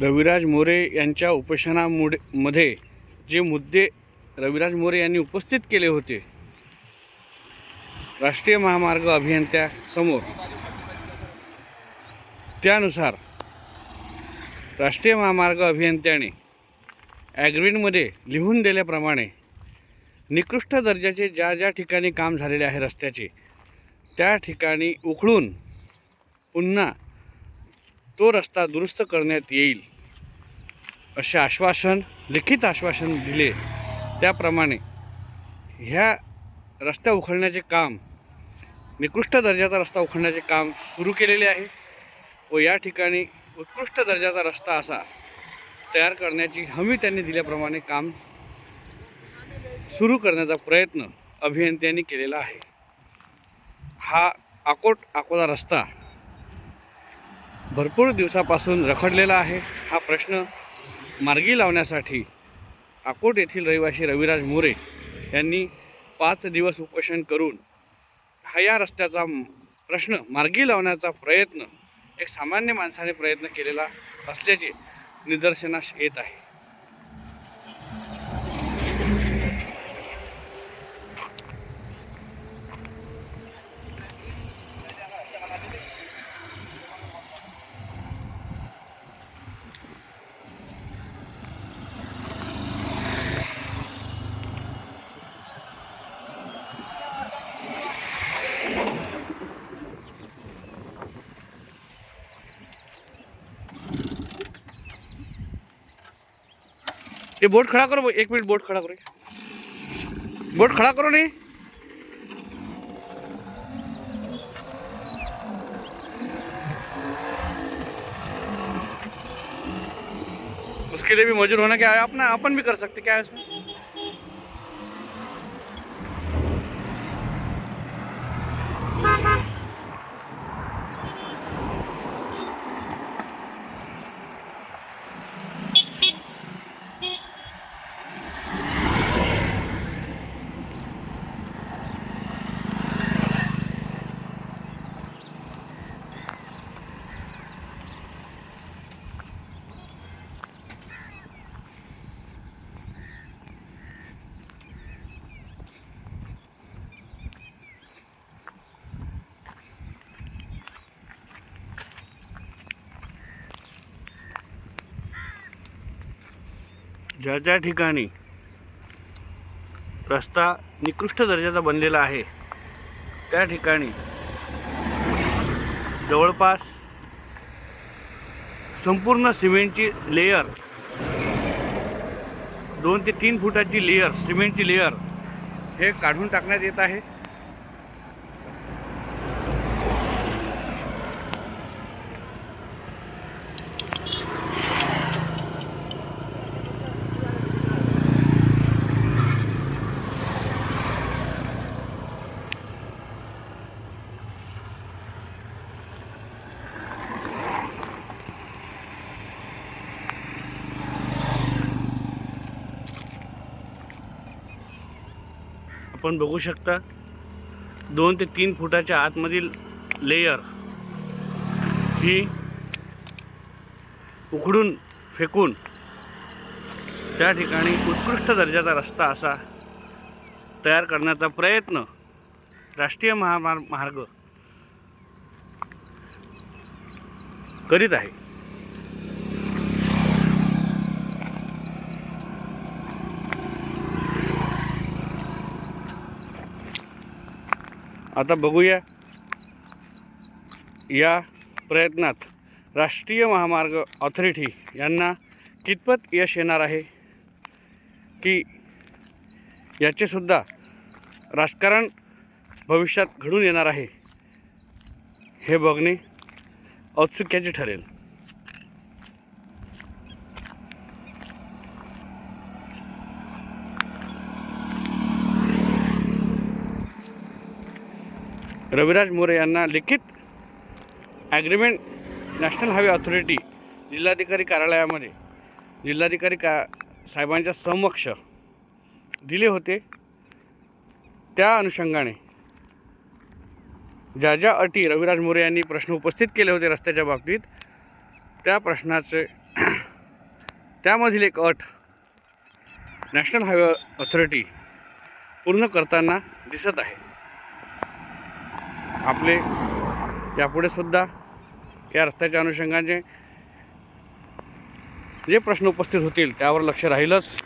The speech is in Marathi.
रविराज मोरे यांच्या उपोषणामुळे मध्ये जे मुद्दे रविराज मोरे यांनी उपस्थित केले होते राष्ट्रीय महामार्ग अभियंत्यासमोर त्यानुसार राष्ट्रीय महामार्ग अभियंत्याने ॲग्रीनमध्ये लिहून दिल्याप्रमाणे निकृष्ट दर्जाचे ज्या ज्या ठिकाणी काम झालेले आहे रस्त्याचे त्या ठिकाणी उखडून पुन्हा तो रस्ता दुरुस्त करण्यात येईल असे आश्वासन लिखित आश्वासन दिले. त्याप्रमाणे ह्या रस्ता उखडण्याचे काम निकृष्ट दर्जाचा रस्ता उखडण्याचे काम सुरू केलेले आहे व या ठिकाणी उत्कृष्ट दर्जाचा रस्ता असा तयार करण्याची हमी त्यांनी दिल्याप्रमाणे काम सुरू करण्याचा प्रयत्न अभियंत्यांनी केलेला आहे. हा अकोट अकोला रस्ता भरपूर दिवसापासून रखडलेला आहे. हा प्रश्न मार्गी लावण्यासाठी अकोट येथील रहिवासी रविराज मोरे यांनी पाच दिवस उपोषण करून हा या रस्त्याचा प्रश्न मार्गी लावण्याचा प्रयत्न एक सामान्य माणसाने प्रयत्न केलेला असल्याचे निदर्शनास येत आहे. ये बोट खड़ा करो, एक मिनट बोट खड़ा करो। बोट खड़ा करो नहीं। उसके लिए भी मौजूद होना, क्या है अपना अपन भी कर सकते, क्या है इसमें? ज्या ज्या ठिकाणी रस्ता निकृष्ट दर्जाचा बनलेला आहे त्या ठिकाणी जवळपास संपूर्ण सिमेंटची लेयर दोन ते तीन फुटाची लेयर सिमेंटची लेयर हे काढून टाकण्यात येत आहे. आपण बघू शकता दोन ते तीन फुटाच्या आतमधील लेयर ही उखडून फेकून त्या ठिकाणी उत्कृष्ट दर्जाचा रस्ता असा तयार करण्याचा प्रयत्न राष्ट्रीय महामार्ग मार्ग करीत आहे. आता बघूया या प्रयत्नात राष्ट्रीय महामार्ग ऑथॉरिटी यांना कितपत यश येणार आहे? की याचेसुद्धा राजकारण भविष्यात घडून येणार आहे हे बघणे औत्सुक्याचे ठरेल. रविराज मोरे यांना लिखित ॲग्रीमेंट नॅशनल हायवे ऑथॉरिटी जिल्हाधिकारी कार्यालयामध्ये जिल्हाधिकारी का साहेबांच्या समक्ष दिले होते. त्या अनुषंगाने ज्या ज्या अटी रविराज मोरे यांनी प्रश्न उपस्थित केले होते रस्त्याच्या बाबतीत त्या प्रश्नाचे त्यामधील एक अट नॅशनल हायवे ऑथॉरिटी पूर्ण करताना दिसत आहे. आपले यापुढे सुद्धा या रस्त्याच्या अनुषंगाने जे प्रश्न उपस्थित होतील त्यावर लक्ष राहीलच.